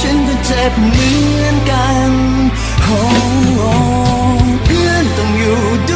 ฉันก็เจ็บเหมือนกันโอ้เพื่อนต้องอยู่ด้วย